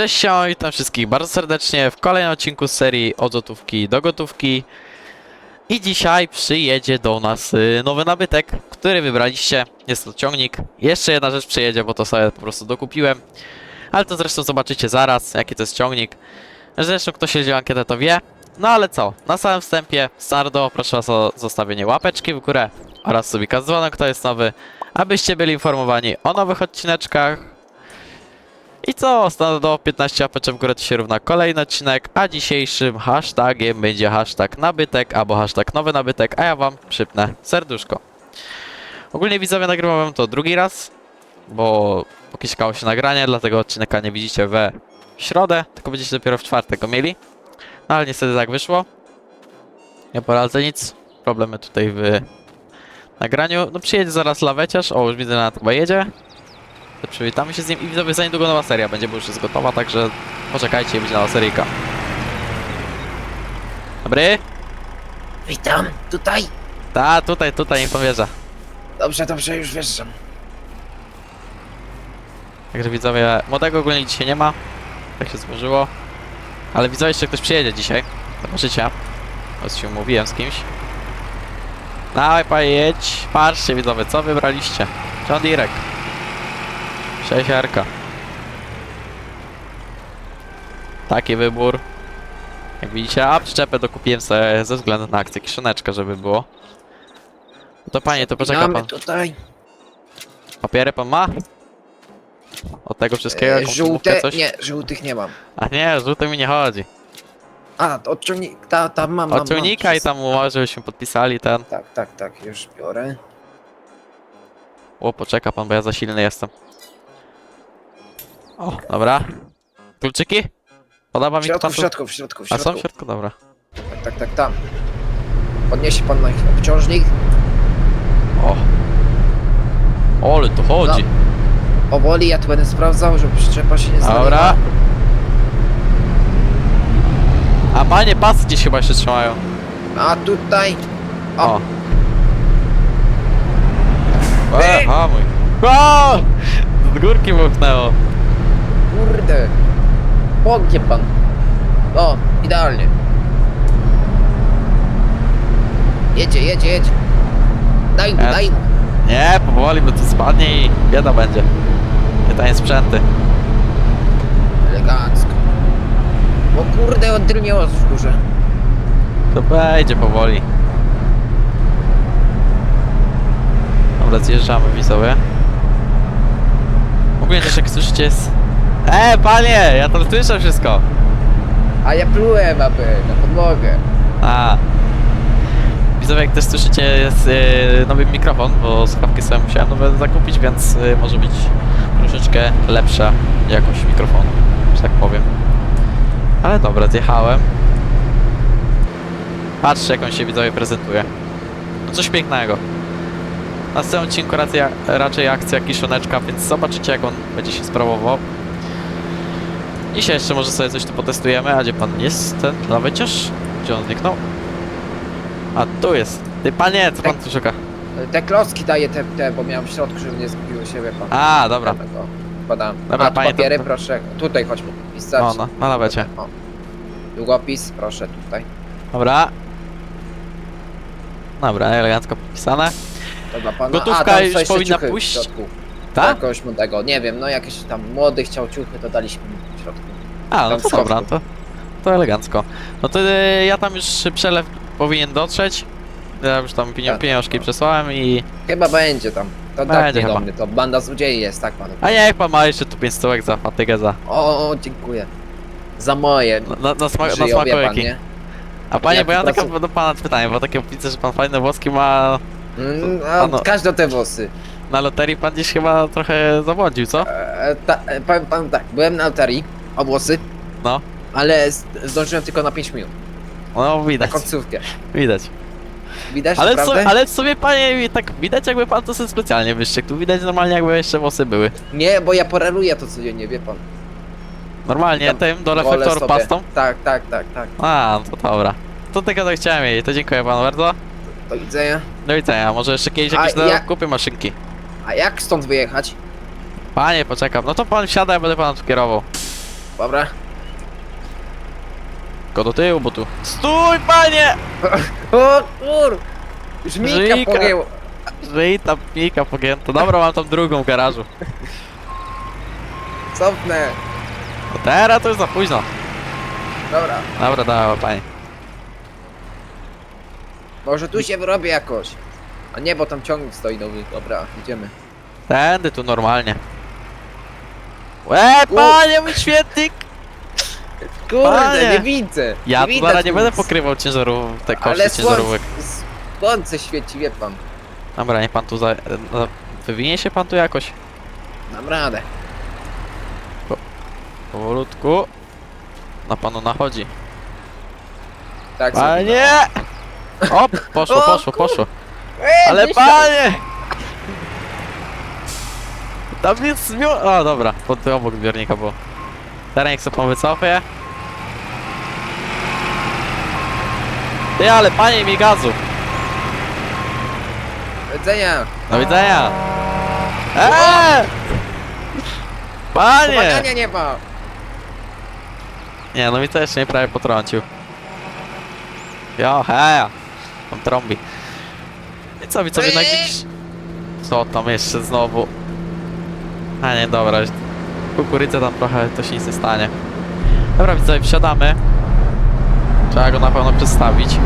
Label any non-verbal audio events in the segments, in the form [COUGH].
Cześć, siema, witam wszystkich bardzo serdecznie w kolejnym odcinku z serii od złotówki do gotówki. I dzisiaj przyjedzie do nas y, nowy nabytek, który wybraliście. Jest to ciągnik. Jeszcze jedna rzecz przyjedzie, bo to sobie po prostu dokupiłem. Ale to zresztą zobaczycie zaraz, jaki to jest ciągnik. Zresztą kto śledził ankietę to wie. No ale co, na samym wstępie, Sardo, proszę was o zostawienie łapeczki w górę oraz subika z dzwonem, kto jest nowy, abyście byli informowani o nowych odcineczkach. I co, do 15 apeczek w górę to się równa kolejny odcinek, a dzisiejszym hashtagiem będzie hashtag nabytek albo hashtag nowy nabytek, a ja wam przypnę serduszko. Ogólnie widzowie nagrywam wam to drugi raz, bo pokiśkało się nagranie, dlatego odcinka nie widzicie we środę, tylko będziecie dopiero w czwartek go mieli. No ale niestety tak wyszło. Nie poradzę nic. Problemy tutaj w nagraniu. No przyjedzie zaraz laweciarz. O, już widzę, na chyba jedzie. To przywitamy się z nim i widzowie za niedługo nowa seria będzie, bo już jest gotowa, także poczekajcie będzie nowa seryjka. Dobry? Witam, tutaj. Ta, tutaj, tutaj, niech pan wjeżdża. Dobrze, dobrze, już wjeżdżam. Także widzowie, młodego ogólnie dzisiaj nie ma. Tak się złożyło. Ale widzowie jeszcze ktoś przyjedzie dzisiaj. Zobaczycie. Już się umówiłem z kimś. Dawaj pan jedź. Patrzcie widzowie, co wybraliście. John Direk. 6 r Taki wybór. Jak widzicie, a przyczepę dokupiłem sobie ze względu na akcję kiszoneczka, żeby było. No to panie, to poczeka Mamy pan. tutaj Papiery pan ma? Od tego wszystkiego? e, jakąś żółte. coś? Nie, żółtych nie mam. A nie, żółte mi nie chodzi. A, to od ciągnika, ta, tam mam. mam, Od ciągnika mam, i tam umowa, żebyśmy podpisali ten. Tak, tak, tak, już biorę. O, poczeka pan, bo ja za silny jestem. O, dobra. Kluczyki? Podoba W mi to środku, pan w tu? środku, w środku, w A są w środku? Dobra. Tak, tak, tak, tam. Podniesie pan na obciążnik. O. O, ale to chodzi. Powoli, ja tu będę sprawdzał, żeby przyczepa się nie znalazła. Dobra. A panie, pasy gdzieś chyba jeszcze trzymają. A tutaj. O. O. E, hamuj. O! Z górki wypchnęło. Kurde. Pognie pan. O, idealnie. Jedzie, jedzie, jedzie. Daj Ja- daj mu. Nie, powoli, bo tu spadnie i bieda będzie. Pytanie sprzęty. Elegancko. O kurde, on drgnie w górze. To wejdzie powoli. Dobra, zjeżdżamy widzowie. Ogólnie też jak słyszycie jest... E, panie! Ja to słyszę wszystko! A ja plułem, aby na podłogę. A. Widzowie, jak też słyszycie jest yy, nowy mikrofon, bo słuchawki sobie musiałem nowe zakupić, więc yy, może być troszeczkę lepsza jakość mikrofonu, że tak powiem. Ale dobra, zjechałem. Patrzcie, jak on się widzowie prezentuje. No coś pięknego. Na następnym odcinku raczej, raczej akcja kiszoneczka, więc zobaczycie, jak on będzie się sprawował. Dzisiaj jeszcze może sobie coś tu potestujemy, a gdzie pan jest ten laweciarz? Gdzie on zniknął? A tu jest. Ty panie, co pan tu szuka? Te klocki daję te, te, bo miałem w środku, żeby nie zgubiły się, wie pan. A, dobra. Dlatego Podam. Dobra, A, tu panie, to- papiery, to- proszę. Tutaj chodźmy. Pisać. O, no, na lawecie. O. Długopis, proszę tutaj. Dobra. Dobra, elegancko podpisane. To dla pana. Gotówka A, tam już powinna ciuchy w pójść? środku. Tak? Jakoś młodego, nie wiem, no jakiś tam młody chciał ciuchy, to daliśmy mu w środku. A, no Tam to w dobra, to, to elegancko. No to y, ja tam już przelew powinien dotrzeć. Ja już tam pienio- Tak. pieniążki przesłałem i... Chyba będzie tam. To Będzie tak chyba. niedomny, to banda złodziei jest, tak panu. A nie, jak pan ma jeszcze tu 5 stołek za fatygę za... O, o, dziękuję. Za moje. Na, na, na, sma na Żyją, wie pan, smakołyki. nie? A panie, Jak bo ja takie do pana pytanie, bo takie widzę, że pan fajne włoski ma... Mm, Ano. a każde te włosy. Na loterii pan gdzieś chyba trochę zawodził, co? E, ta, e, powiem panu tak, byłem na loterii, o włosy, No. ale z- zdążyłem tylko na 5 minut, No na widać, końcówkę. widać. Widać, Ale, naprawdę? co, ale w sobie panie, tak widać jakby pan to sobie specjalnie wyszczekł. Tu widać normalnie jakby jeszcze włosy były. Nie, bo ja poraruję to codziennie, wie pan. Normalnie Tam tym do wolę reflektoru sobie. pastą. Tak, tak, tak, tak. A, no to dobra. To tylko tak chciałem wiedzieć, to dziękuję panu bardzo. Do widzenia. Do widzenia, może jeszcze kiedyś A jakieś ja- ja... kupię maszynki. A jak stąd wyjechać? Panie, poczekam. No to pan wsiada, ja będę pana tu kierował. Dobra. Tylko do tyłu, bo tu... Stój, panie! [LAUGHS] O kur! Już Mika Żyjka. pogięło. Żyj tam pika pogięta. Dobra, mam tam drugą w garażu. Cofnę. No teraz to już za późno. Dobra. Dobra, dobra, panie. Może tu się wyrobię jakoś. A nie, bo tam ciągnik stoi nowy. Dobra, idziemy. Tędy tu normalnie. Łe, panie, mój świetnik! Kurde, Panie. nie widzę. Ja tu widać zaraz nie nic. będę pokrywał ciężarów, te koszty Ale ciężarówek. słońce, słońce świeci, wie pan. Dobra, nie pan tu za... Wywinie się pan tu jakoś. Dam radę. Powolutku. Na panu nachodzi. Tak sobie. Panie! O, poszło, O, poszło, kur- poszło. Ej, Ale wysiadł. panie! Tam jest zmio... O, dobra, pod obok zbiornika było. Teraz niech sobie wycofie. Ty, ale panie mi gazu. Do widzenia. Do widzenia. Eee! Panie! Pomagania nie ma. Nie, no mi też mnie prawie potrącił. Jo, heja! Tam trąbi. Co, no jak Eee! widzisz... Co tam jeszcze znowu? A nie, dobra. Kukurydzę tam trochę, to się nic nie stanie. Dobra, widzowie, wsiadamy. Trzeba go na pewno przedstawić.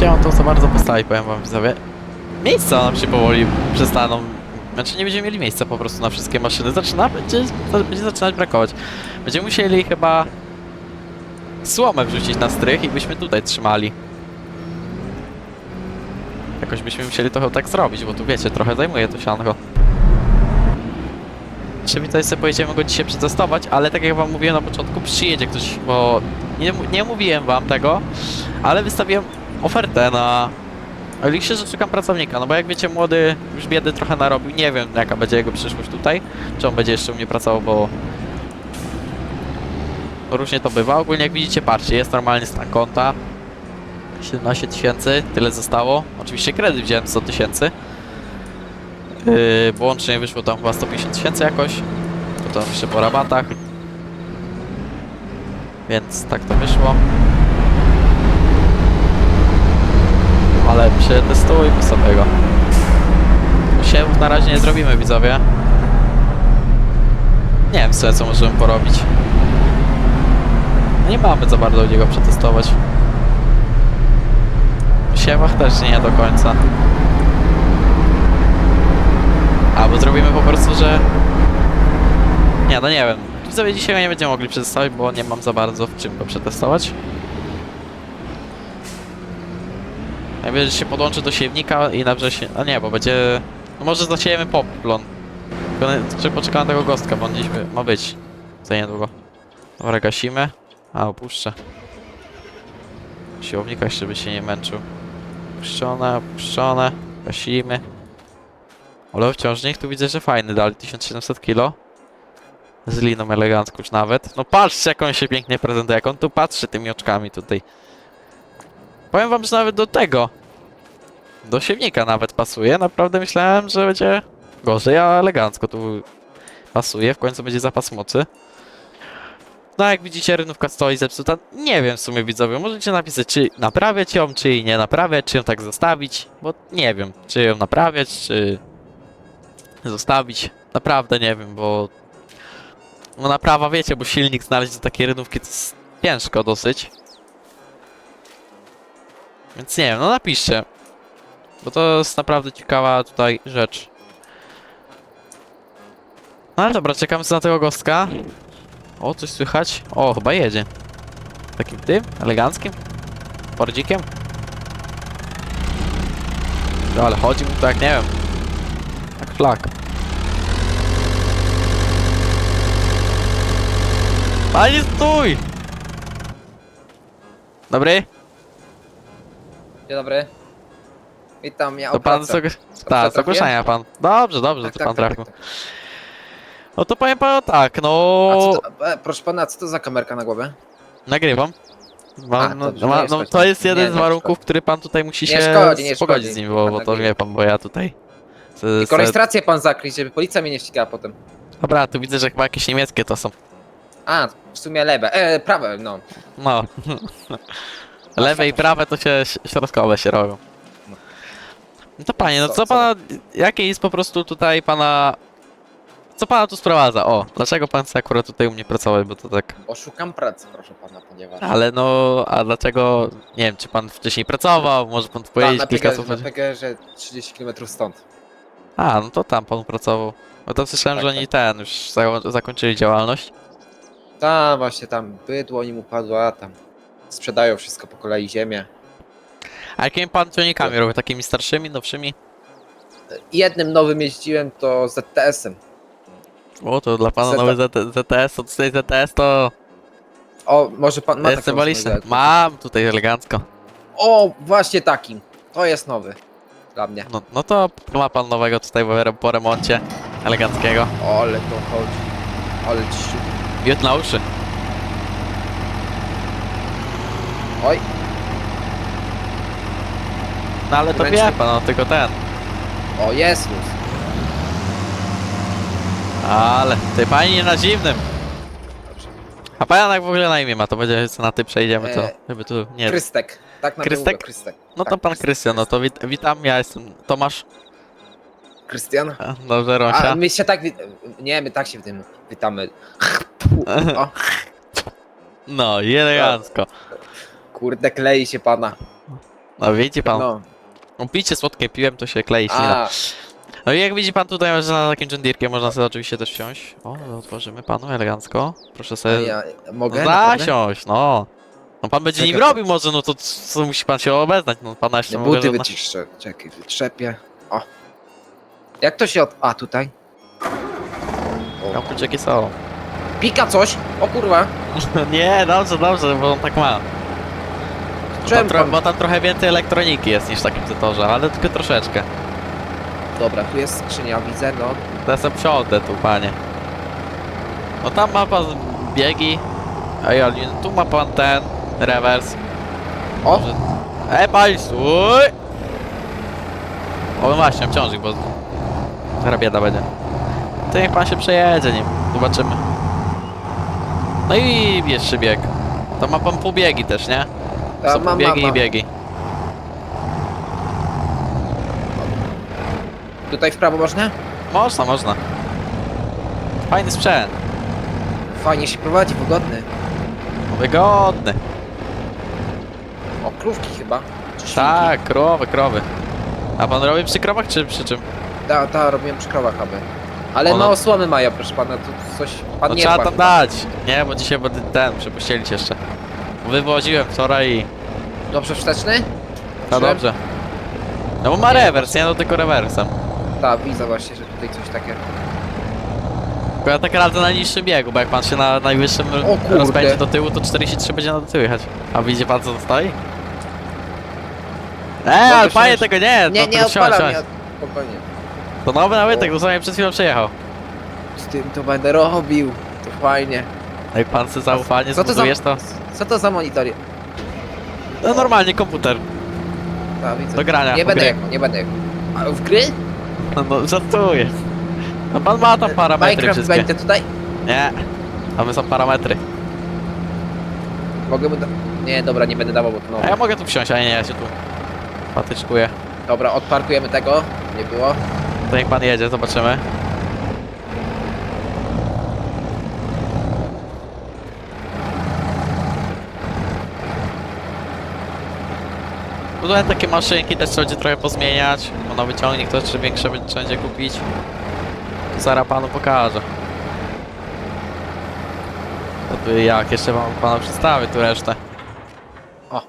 Nie mam to za bardzo postawić, powiem wam, widzowie. Miejsca nam się powoli przestaną znaczy nie będziemy mieli miejsca po prostu na wszystkie maszyny. Zaczyna, będzie, będzie zaczynać brakować. Będziemy musieli chyba słomę wrzucić na strych i byśmy tutaj trzymali. Jakoś byśmy musieli trochę tak zrobić, bo tu wiecie, trochę zajmuje to sianko. Czy mi tutaj sobie pojedziemy go dzisiaj przetestować, ale tak jak wam mówiłem na początku, przyjedzie ktoś, bo nie, nie mówiłem wam tego, ale wystawiłem ofertę na Liczę, że szukam pracownika, no bo jak wiecie, młody już biedy trochę narobił. Nie wiem, jaka będzie jego przyszłość tutaj. Czy on będzie jeszcze u mnie pracował, bo różnie to bywa. Ogólnie jak widzicie, patrzcie, jest normalnie stan konta. 17 tysięcy, tyle zostało. Oczywiście kredyt wziąłem 100 tysięcy. Yy, bo łącznie wyszło tam chyba 150 tysięcy jakoś. Potem jeszcze po rabatach. Więc tak to wyszło. ale przetestujmy sobie go. Siewów na razie nie zrobimy, widzowie. Nie wiem co możemy porobić. Nie mamy za bardzo niego przetestować. W siewach też nie do końca. Albo zrobimy po prostu, że... Nie, no nie wiem. Widzowie dzisiaj nie będziemy mogli przetestować, bo nie mam za bardzo w czym go przetestować. Najwyżej się podłączy do siewnika i na wrzesień... A nie, bo będzie... No może zasiejemy poplon. Tylko poczekamy na tego gostka, bo on dziś ma być. Za niedługo. Dobra, gasimy. A, opuszczę. Siłownika jeszcze by się nie męczył. Puszczone, puszczone. Gasimy. Ale wciążnik tu widzę, że fajny dali. 1700 kg. Z liną elegancko już nawet. No patrzcie jak on się pięknie prezentuje. Jak on tu patrzy tymi oczkami tutaj. Powiem wam, że nawet do tego. Do siewnika nawet pasuje. Naprawdę myślałem, że będzie gorzej, a elegancko tu pasuje. W końcu będzie zapas mocy. No jak widzicie, rynówka stoi zepsuta. Nie wiem w sumie widzowie. Możecie napisać, czy naprawiać ją, czy jej nie naprawiać, czy ją tak zostawić. Bo nie wiem, czy ją naprawiać, czy zostawić. Naprawdę nie wiem, bo no naprawa wiecie, bo silnik znaleźć do takiej rynówki to jest ciężko dosyć. Więc nie wiem, no napiszcie. Bo to jest naprawdę ciekawa tutaj rzecz. No ale dobra, czekamy na tego gostka. O, coś słychać? O, chyba jedzie. Takim tym? Eleganckim? Fordzikiem? No ale chodzi mu tak, nie wiem. Jak szlak. Panie stój! Dobry? Dzień dobry. Witam, ja To pan z, tak, z ogłoszenia pan. Dobrze, dobrze, Tak, to tak, pan tak, trafił. tak, No to powiem panu tak, no A co to, e, proszę pana, co to za kamerka na głowę? nagrywam. Mam, A, no, dobrze, ma, nie no, szkodzi. to jest jeden nie z warunków, który pan tutaj musi Nie się szkodzi, nie pogodzić szkodzi. z nim, bo, bo to wie pan, bo ja tutaj Se- Tylko se- rejestrację pan zakryć, żeby policja mnie nie ścigała potem. Dobra, tu widzę, że chyba jakieś niemieckie to są. A, w sumie lewe, e, prawe, no. No. [LAUGHS] Lewe i prawe to się ś- środkowe się robią. No to panie, no Co- co co? pana, jakie jest po prostu tutaj pana... Co pana tu sprowadza? O, dlaczego pan chce akurat tutaj u mnie pracować, bo to tak... Bo szukam pracy, proszę pana, ponieważ... Ale no, a dlaczego, nie wiem, czy pan wcześniej pracował, może pan powiedzieć na kilka PG, słów? na PG, że 30 km stąd. A, no to tam pan pracował. No to słyszałem, Tak, że tak. oni ten, już za zakończyli działalność. Tam właśnie, tam bydło im upadło, a tam sprzedają wszystko po kolei ziemię. A jakimi pan ciągnikami robił? Takimi starszymi, nowszymi? Jednym nowym jeździłem to ZTS-em. O, to dla pana Zeta- nowy ZT ZTS, to tutaj ZTS to O, może pan ma jest taką Mam tutaj elegancko. O, właśnie takim. To jest nowy. Dla mnie. No, no to ma pan nowego tutaj po- po remoncie eleganckiego. O, ale to chodzi. Ale ci... Biut na uszy. Oj, No ale to wie pan, no tylko ten. o, luz. Ale, ty pani nie na zimnym. A pan jak w ogóle na imię ma, to będzie, co na ty przejdziemy, to E, żeby tu nie... Krystek. Tak na Krystek? Krystek. No to Tak, pan Krystian, no to wit witam, ja jestem Tomasz. Krystian? A, Dobrze, A, Rosia. my się tak... Wi... Nie, my tak się w tym witamy. O, [LAUGHS] No i elegancko. kurde, klei się pana. No widzi pan, No. no. picie słodkie piłem, to się klei ślina. A, No i jak widzi pan tutaj, że na takim John można sobie oczywiście też wsiąść. O, no, otworzymy panu elegancko. Proszę sobie ja mogę? no, Naprawdę? zasiąść, no. No pan będzie nim Czekaj, robił może, no to co musi pan się obeznać, no pana jeszcze Nie, mogę, buty wyciszczę. Czekaj, wytrzepię. O. Jak to się od... A, tutaj? Tam kluczyki są. Pika coś! O kurwa! [LAUGHS] nie, dobrze, dobrze, bo on tak ma. Bo Czemu tam, tro, pan... bo tam trochę więcej elektroniki jest niż w takim Zetorze, ale tylko troszeczkę. Dobra, tu jest skrzynia, widzę, no. Ja sobie wsiądę tu, panie. No tam ma pan biegi. Ej, nie- tu ma pan ten rewers. O! Może- E, panie, stój! O, właśnie, obciążnik, bo zaraz bieda będzie. To niech pan się przejedzie nim, zobaczymy. No i jeszcze bieg. To ma pan półbiegi też, nie? Ta, Są mam, biegi i mam. biegi. Tutaj w prawo można? Można, można. Fajny sprzęt. Fajnie się prowadzi, wygodny. Wygodny. O, krówki chyba. Czy świnki? Tak, krowy, krowy. A pan robi przy krowach czy przy czym? Ta, ta, robiłem przy krowach aby. Ale Ona- no osłony mają, proszę pana, tu coś... Pan No nie trzeba dba tam chyba. dać. Nie, bo dzisiaj będę ten, przepuścili cię jeszcze. Wywoziłem wczoraj i... Dobrze wsteczny? No Czy- dobrze. No bo ma rewers, nie no tylko rewersem. Tak, widzę właśnie, że tutaj coś takie... Tylko ja tak radzę na niższym biegu, bo jak pan się na najwyższym O kurde. rozpędzi do tyłu, to 43 będzie na do tyłu jechać. A widzi pan co to stoi? Eee, ale się panie nie- tego nie! Nie, to nie tylko wsiąść, odpalam, nie... wsiąść. Spokojnie. To nowy nabytek, dosłownie przed chwilą przyjechał. Z tym to będę robił. To fajnie. Jak pan sobie zaufanie Co to za... zbudujesz, to... Co to za monitor? No normalnie komputer. Ta, widzę. Do grania, Nie po będę gry. jechał, nie będę jechał. A w gry? No, [LAUGHS] no żartuję. No pan ma tam parametry Minecraft wszystkie. będzie tutaj? Nie. My są parametry. Mogę mu da... Nie, dobra, nie będę dawał, bo to A ja mogę tu wsiąść, a nie, ja się tu patyczkuję. Dobra, odparkujemy tego. Nie było. To niech pan jedzie, zobaczymy. Tutaj takie maszynki też trzeba będzie trochę pozmieniać, bo nowy ciągnik to jeszcze większe będzie- trzeba będzie kupić. Zaraz panu pokażę. To tu jak, jeszcze wam panu przedstawię tu resztę. O.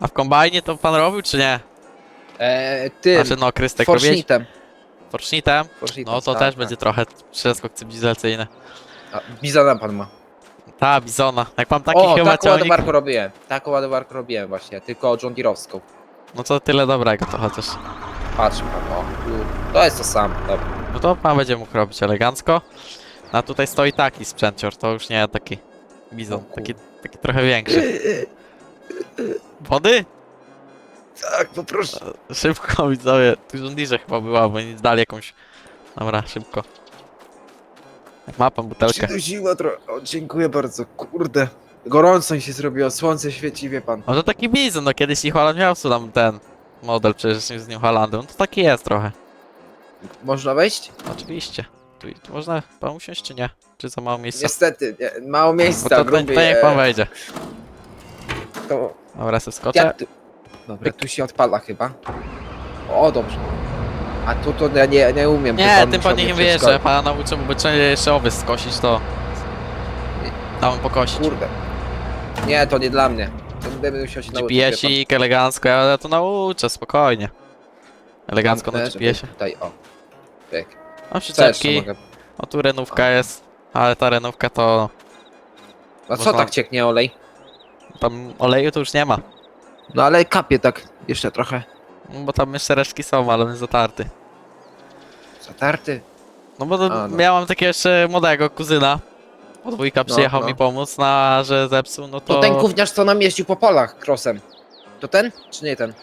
A w kombajnie to pan robił czy nie? Eee, tym. Znaczy no, Krystek robiłeś? Forsznitem. Forsznitem? Forsznitem, No to tak, też tak. będzie trochę przeskok cywilizacyjny. A, Bizona pan ma. Ta, bizona. Jak mam taki o, chyba taką ciągnik, ładowarkę robiłem. Taką ładowarkę robiłem właśnie, tylko John Deere'owską. no to tyle dobrego to chociaż. Patrz pan, o. tu. To jest to samo, dobra. No to pan będzie mógł robić elegancko. A tutaj stoi taki sprzęcior, to już nie taki bizon, O taki, taki trochę większy. [LAUGHS] Wody? Tak, poproszę. Szybko widzowie, tu żądliże chyba była, bo nic dali jakąś... Dobra, szybko. Ma pan butelkę. Przydusiło trochę. O, dziękuję bardzo. Kurde. Gorąco mi się zrobiło, słońce świeci, wie pan. No to taki bizon, no kiedyś New Holland miał tam ten model przecież z New Hollandem, no to taki jest trochę. Można wejść? Oczywiście. Tu, tu można pan usiąść czy nie? Czy za mało miejsca? Niestety, nie, mało Bo miejsca, to, to, gruby. to niech pan wejdzie. to, Dobra, sobie skoczę. jak tu? Dobra, tu się odpala chyba. O, dobrze. A tu to ja nie, nie umiem. Nie, tym musiał pan nie przeszkolić. pana nauczę, bo trzeba jeszcze owiec skosić, to... Dam pokosić. Kurde. Nie, to nie dla mnie. To będę musiał się nauczyć. wie pan. GPS-ik, elegancko, ja to nauczę, spokojnie. Elegancko na Zamknę, żeby GPS-ie. Tutaj, o. Pyk. Mam Co jeszcze przyczepki, mogę? o tu renówka jest, ale ta renówka to... A co Można- tak cieknie olej? Tam oleju to już nie ma. No ale kapie tak jeszcze trochę. No bo tam jeszcze resztki są, ale on jest zatarty. Zatarty. No bo to A, no. miałem takiego jeszcze młodego kuzyna. O dwójka przyjechał no. mi pomóc, na że zepsuł, no to... To ten gówniarz co nam jeździł po polach crossem. To ten? Czy nie ten?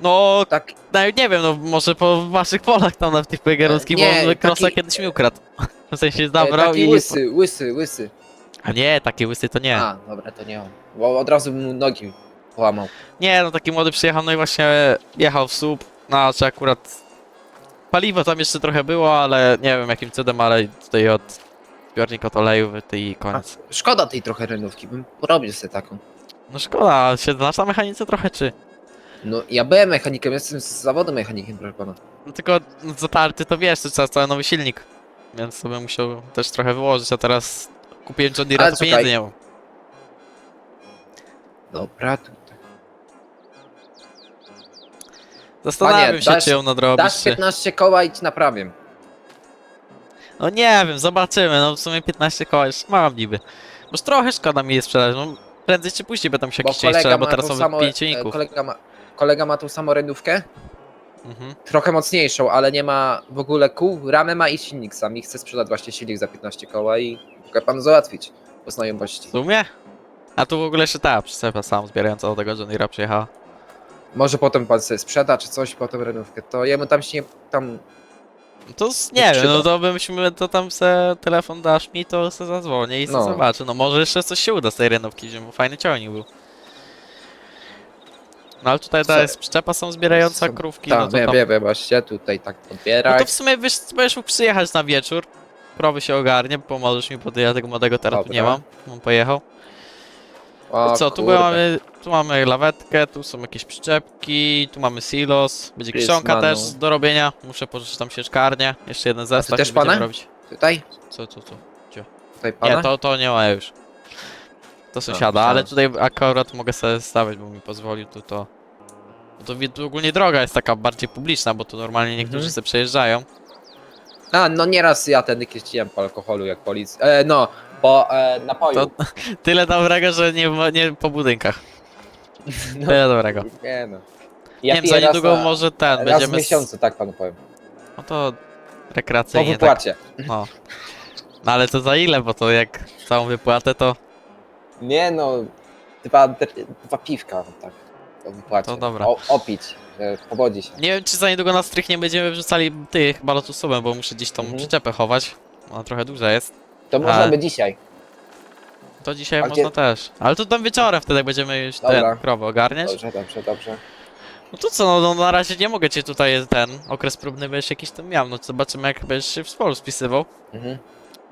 No, Tak. no nie wiem, no może po waszych polach tam na tych pegerowskich, Nie, bo Krosa taki- kiedyś mi ukradł. [LAUGHS] W sensie e, zabrał taki i... łysy, łysy, łysy. A nie, taki łysy to nie. A, dobra, to nie on. Bo od razu mu nogi połamał. Nie, no taki młody przyjechał, no i właśnie jechał w słup, no czy akurat paliwo tam jeszcze trochę było, ale nie wiem jakim cudem, ale tutaj od zbiornik od oleju i A, koniec. szkoda tej trochę renówki, bym porobił sobie taką. No szkoda, się znasz na mechanice trochę czy? No ja byłem mechanikiem, jestem z zawodu mechanikiem, proszę pana. No tylko zatarty to wiesz, to trzeba cały nowy silnik. Więc sobie musiał też trochę wyłożyć, a teraz kupiłem John Deere, Ale to pieniędzy nie mam. Dobra, tutaj. Zastanawiam Panie, się, dasz- czy ją nadrobić, Dasz czy... 15 koła i ci naprawię. No nie wiem, zobaczymy, no w sumie 15 koła już mam niby. Boż trochę szkoda mi je sprzedać, no prędzej czy później będę musiał Bo kolega strzelać, bo ma teraz tą są samą, pięć e, kolega ma, kolega ma tą samą renówkę, Mhm. trochę mocniejszą, ale nie ma w ogóle kół, ramę ma i silnik sam i chce sprzedać właśnie silnik za 15 koła i mogę panu załatwić po znajomości. W sumie? A tu w ogóle jeszcze ta przyczepa sam zbierająca do tego John Deere'a przyjechała. Może potem pan sobie sprzeda czy coś, potem renówkę, to jemu tam się nie, tam, No To z, Nie wiem, no to byśmy, to tam se telefon dasz mi, to se zadzwonię i se No. zobaczę. No może jeszcze coś się uda z tej renówki, że mu fajny ciągnik był. No ale tutaj ta jest przyczepa są zbierająca są- krówki, tam, no to wiem, tam... wiem, wiem, właśnie tutaj tak No to w sumie wiesz, będziesz mógł przyjechać na wieczór. Prowy się ogarnie, pomożesz mi, bo ja tego młodego teraz tu nie Dobra. mam. On pojechał. No co, tu kurde. mamy, tu mamy lawetkę, tu są jakieś przyczepki, tu mamy silos, będzie Jest kiszonka manu. też do robienia. Muszę pożyczyć tam sieczkarnię, jeszcze jeden zestaw też i będziemy pana? robić. Tutaj? Co, co, co? Tutaj pana? Nie, to, to nie ma już. To sąsiada, ale tutaj akurat mogę sobie stawiać, bo mi pozwolił tu to. Bo to wi- tu ogólnie droga jest taka bardziej publiczna, bo tu normalnie niektórzy Mhm. sobie przejeżdżają. A, no nieraz ja ten jeździłem po alkoholu jak policja. E, no, po e, napoju. To- [LAUGHS] Tyle dobrego, że nie, w- nie po budynkach. [LAUGHS] No, Tyle dobrego. nie no. nie wiem, piję za raz niedługo na- może ten, Raz w będziemy... s- miesiącu, tak panu powiem. No to Po rekreacyjnie tak. wypłacie. No. no ale to za ile, bo to jak całą wypłatę to... Nie no, dwa, dwa piwka, tak. Po wypłacie. To dobra. O, opić, że powodzi się. Nie wiem, czy za niedługo na strych nie będziemy wrzucali tych balotusowem, bo muszę gdzieś tą Mhm. przyczepę chować. Ona trochę duża jest. To można by dzisiaj. To dzisiaj A można gdzie- też. Ale to tam wieczorem wtedy jak będziemy już Dobra. ten krowę ogarniać. Dobrze, dobrze, dobrze. No to co, no, no na razie nie mogę cię tutaj ten okres próbny będziesz jakiś tam miał. No to zobaczymy jak będziesz się w spolu spisywał. Mhm.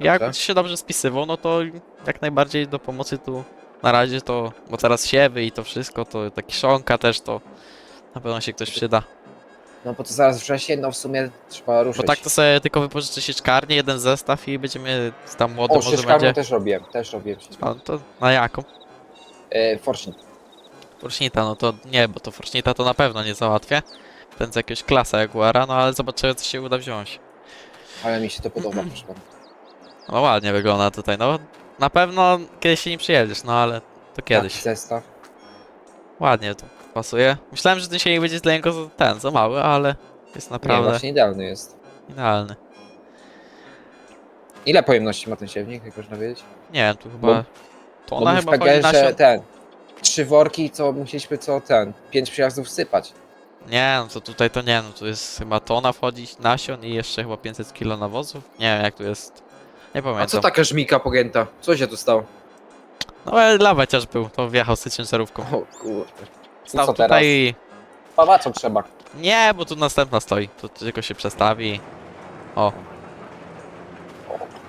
Jak Dobrze. się dobrze spisywał, no to jak najbardziej do pomocy tu na razie to, bo teraz siewy i to wszystko, to ta kiszonka też to na pewno się ktoś przyda. No bo to zaraz wrzesień, no w sumie trzeba Bo ruszyć. tak to sobie tylko wypożyczę sieczkarnię, jeden zestaw i będziemy tam młody O, może szyszkarną będzie. też robiłem, też robiłem. A, to na jaką? E, Fortnite. Forśnita, no to nie, bo to Forśnita to na pewno nie załatwię. Ten z jakiegoś klasa Jaguara, no ale zobaczymy co się uda wziąć. Ale mi się to podoba, proszę pana. No ładnie wygląda tutaj, no na pewno kiedyś się nie przyjedziesz, no ale to kiedyś. Taki zestaw. Ładnie to pasuje. Myślałem, że ten silnik będzie dla niego za- ten, za mały, ale jest Nie, naprawdę właśnie idealny jest. idealny. Ile pojemności ma ten siewnik, jak można wiedzieć? Nie wiem, tu chyba... Bo- To Bo ona w chyba powinna PGR-ze się... ten. trzy worki, co musieliśmy co ten, pięć przyjazdów sypać. Nie, no to tutaj to nie, no tu jest chyba tona wchodzić nasion i jeszcze chyba 500 kg nawozów. Nie wiem jak tu jest. Nie A co pamiętam. taka żmika pogięta? Co się tu stało? No ale dla chociaż był, to wjechał z tej ciężarówką. O kurde. Stał co tutaj teraz? i... Pawaczą trzeba. Nie, bo tu następna stoi. Tu tylko się przestawi. O,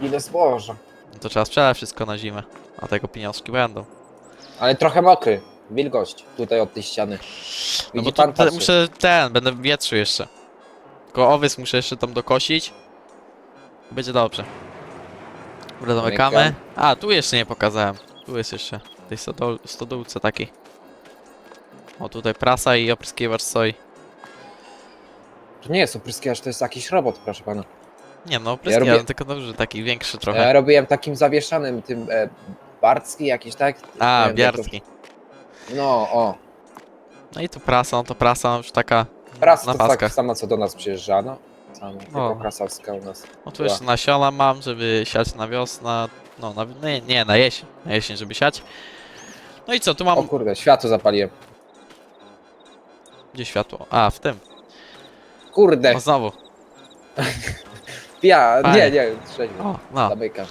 Ile zboża. no to trzeba sprzedać wszystko na zimę. A tego pieniążki będą. Ale trochę mokry. Wilgoć tutaj od tej ściany. No Widzi bo pan, te, muszę ten, będę w wietrzu jeszcze. Tylko owiec muszę jeszcze tam dokosić. Będzie dobrze. Dobra, zamykamy. A, tu jeszcze nie pokazałem. Tu jest jeszcze w tej stodol, stodółce takiej. O, tutaj prasa i opryskiwacz soi. To nie jest opryskiwacz, to jest jakiś robot, proszę pana. Nie no, opryskiwacz, robię- tylko duży, taki większy Ja trochę. robiłem takim zawieszanym, tym e, Barcki jakiś, tak? A, wiem, jak to- biarski. No, o. No i tu prasa, no to prasa już taka... Raz Na to tak paskach. sama co do nas przyjeżdżano. Sama, O. tylko krasowska u nas. No tu jeszcze nasiona mam, żeby siać na wiosnę. No, na, nie, nie, na jesień. Na jesień, żeby siać. No i co, tu mam... O kurde, światło zapaliłem. Gdzie światło? A, w tym. Kurde, O, znowu. [LAUGHS] ja, nie, nie, trzeźwo. O, no. Zamykam.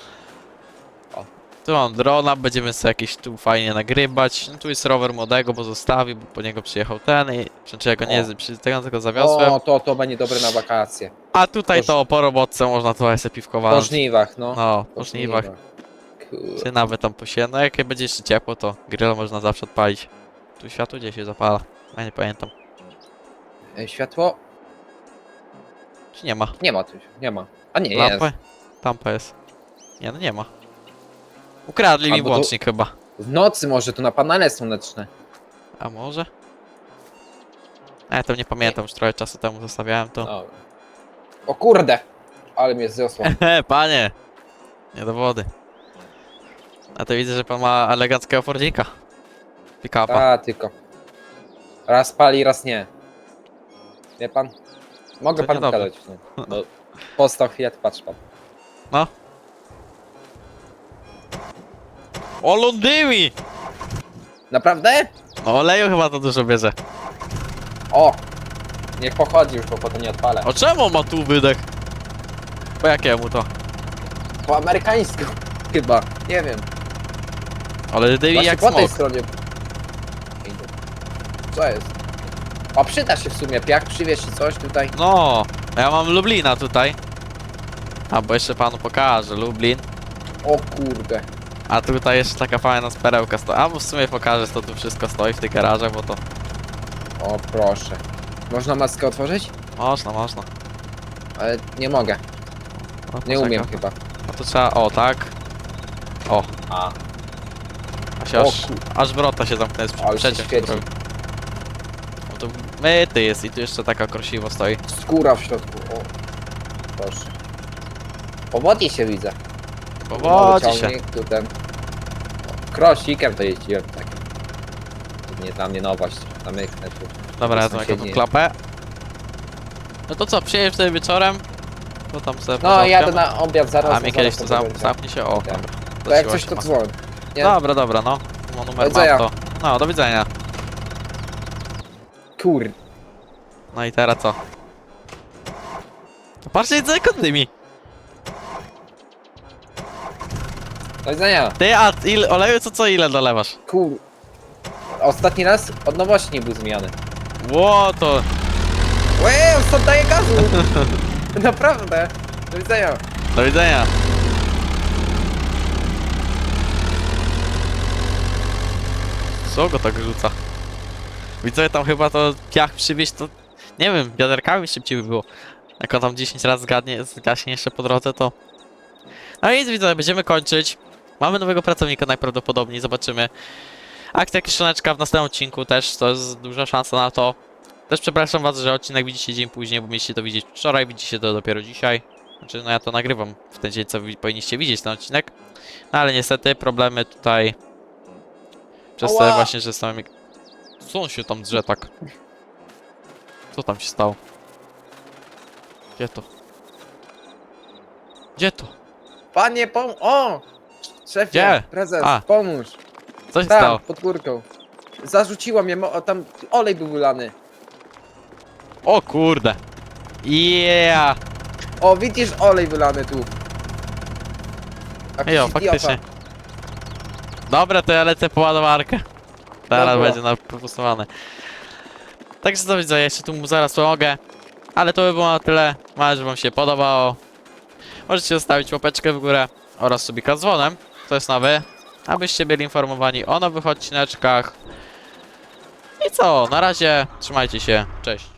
Tu mam drona, będziemy sobie jakieś tu fajnie nagrywać. No tu jest rower młodego, bo zostawił, bo po niego przyjechał ten i... Znaczy ja go nie O. z- przy tego tylko zawiozłem. O, to, to będzie dobre na wakacje. A tutaj to- po robotce można trochę sobie piwko Po żniwach, no. No, po żniwach. Kurde. Czy nawet tam posieje. No jak będzie jeszcze ciepło, to grill można zawsze odpalić. Tu światło gdzie się zapala? Ja nie pamiętam. E, Światło? Czy nie ma? Nie ma tu, nie ma. A nie, jest. Lampę? Lampa jest. Nie, no nie ma. Ukradli mi Albo to- włącznik chyba. W nocy może tu na panele słoneczne. A może? Ja to nie pamiętam, już trochę czasu temu zostawiałem to. No. O kurde! Ale mnie zniosło. [LAUGHS] He, panie! Nie do wody. A to widzę, że pan ma eleganckiego Fordzika. Pick-upa. A, tylko. Raz pali, raz nie. Wie pan? Mogę To panu niedobrze. gadać. No. [LAUGHS] Chwilę, patrz pan. No. O Londymi! Naprawdę? No oleju chyba to dużo bierze. O! Niech pochodzi już, bo potem nie odpalę. O czemu on ma tu wydech? Po jakiemu to? Po amerykańsku. Chyba. Nie wiem. Ale dymi Właśnie jak po tej smok. stronie. Idę. Co jest? O, przyda się w sumie piach, przywieź czy coś tutaj. No, ja mam Lublina tutaj. A bo jeszcze panu pokażę, Lublin. O kurde. A tutaj jeszcze taka fajna perełka stoi. A bo w sumie pokażę, co tu wszystko stoi w tych garażach, bo to O proszę. Można maskę otworzyć? można, można. Ale nie mogę. No, Nie umiem chyba. No to trzeba, o tak. O, A, a się O aż, kur- aż wrota się zamknęła, jest Ale się przeciąg. świeci. zrobił. No to myty jest i tu jeszcze taka krosiwo stoi. skóra w środku. O, proszę. Powodzi się widzę. Powodzi się. ciągnik, Tu ten. Krosikiem to jeździłem tak. To nie dla mnie nowość. Zamyknę tu. Dobra, ja tą sąsiedni. klapę. No to co, przyjedziesz wtedy wieczorem? To tam sobie No, porządkiem. jadę na obiad zaraz. A mnie zaraz kiedyś to zam będzie. zamknie się, o. Tak. dobra. To jak siła coś się to ma. dzwoń. Nie? Dobra, dobra, no. No numer widzenia. to. No, do widzenia. Kur... No i teraz co? Patrzcie, co ekondymi. Do widzenia. Ty, a ile, oleju co co ile dolewasz? Kur... Ostatni raz od nowości nie był zmiany. Ło, to... Łe, on daje gazu! [LAUGHS] Naprawdę. Do widzenia. Do widzenia. Co go tak rzuca? Widzę tam chyba to piach przywieźć to... Nie wiem, wiaderkami szybciej by było. Jak on tam 10 razy zgadnie, zgaśnie jeszcze po drodze, to... No i widzę, będziemy kończyć. Mamy nowego pracownika najprawdopodobniej, zobaczymy. Akcja Kiszoneczka w następnym odcinku też, to jest duża szansa na to. Też przepraszam was, że odcinek widzicie dzień później, bo mieliście to widzieć wczoraj, widzicie to dopiero dzisiaj. Znaczy, no ja to nagrywam w ten dzień, co wi- powinniście widzieć ten odcinek. No ale niestety problemy tutaj... Przez to właśnie, że są... Co on się tam drze tak? Co tam się stało? Gdzie to? Gdzie to? Panie, pom... O! Szefie, Gdzie? prezes, A. pomóż. Co się Tam, stało? pod górką. Zarzuciło mnie, mo- o, tam olej był wylany. O kurde. Yeah. O, widzisz olej wylany tu. Jakiś Jo, idiota. faktycznie. Dobra, to ja lecę po ładowarkę. [LAUGHS] Teraz będzie napustowane. Także co widzę, jeszcze tu zaraz pomogę. Ale to by było na tyle. Mam nadzieję, że wam się podobało. Możecie zostawić łapeczkę w górę oraz subika z dzwonem. To jest nowy. Abyście byli informowani o nowych odcineczkach. I co, na razie trzymajcie się. Cześć.